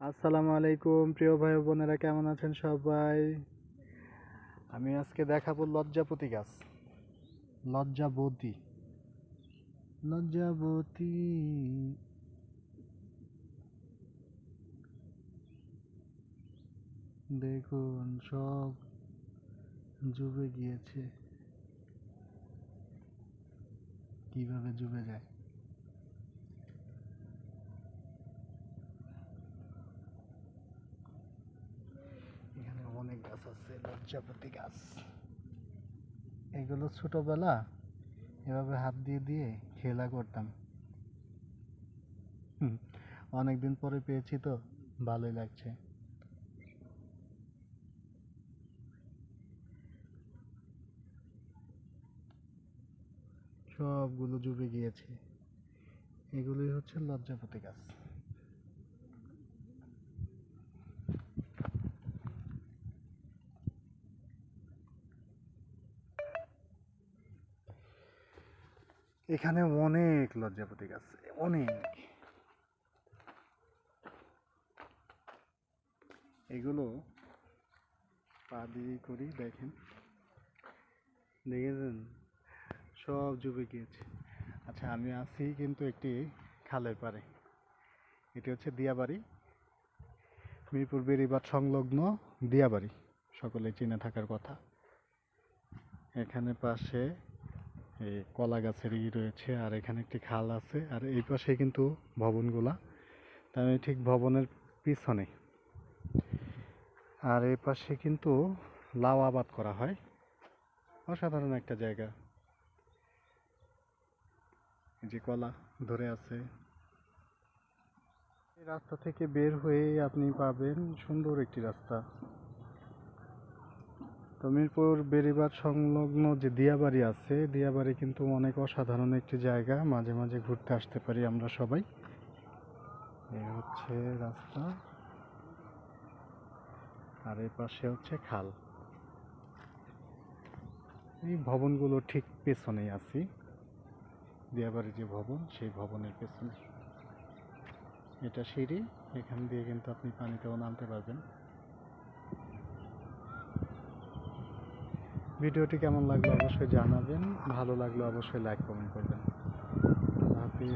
আসসালামু আলাইকুম, প্রিয় ভাই বোনেরা, কেমন আছেন সবাই? আমি আজকে দেখাবো লজ্জাপতি গাছ। লজ্জাবতী লজ্জাবতী দেখুন, সব জুবে গিয়েছে। কীভাবে জুবে যায় এখানে অনেক গাছ আছে লজ্জাপতি গাছ এগুলো ছোটবেলা এভাবে হাত দিয়ে দিয়ে খেলা করতাম। অনেকদিন পরে পেয়েছি তো, ভালোই লাগছে। সবগুলো ডুবে গিয়েছে। এগুলোই হচ্ছে লজ্জাপতি গাছ। এখানে অনেক লজ্জাপতি গাছ অনেক। এগুলো পা দিয়ে করি, দেখেন। দেখেছেন? সব জুবে গিয়েছে। আচ্ছা আমি আছি কিন্তু একটি খালের পাড়ে। এটি হচ্ছে দিয়াবাড়ি, মিরপুর বেরিবাদ সংলগ্ন দিয়াবাড়ি। সকলে চিনে থাকার কথা। এখানে পাশে এই কলা গাছের ই রয়েছে, আর এখানে একটি খাল আছে, আর এই পাশে কিন্তু ভবনগুলা। তার ঠিক ভবনের পিছনে। আর এই পাশে কিন্তু লাউ আবাদ করা হয়। অসাধারণ একটা জায়গা। যে কলা ধরে আছে। এই রাস্তা থেকে বের হয়ে আপনি পাবেন সুন্দর একটি রাস্তা। তো মিরপুর বেরিবাদ সংলগ্ন যে দিয়াবাড়ি আছে, দিয়াবাড়ি কিন্তু অনেক অসাধারণ একটি জায়গা। মাঝে মাঝে ঘুরতে আসতে পারি আমরা সবাই। এই হচ্ছে রাস্তা। আর এই পাশে হচ্ছে খাল। এই ভবনগুলো ঠিক পেছনেই আছি। দিয়াবাড়ি যে ভবন, সেই ভবনের পেছনে। এটা সিঁড়ি। এখান দিয়ে কিন্তু আপনি পানিতেও নামতে পারবেন। ভিডিওটি কেমন লাগল অবশ্যই জানাবেন ভালো লাগলে অবশ্যই লাইক কমেন্ট করবেন। হাফিজ।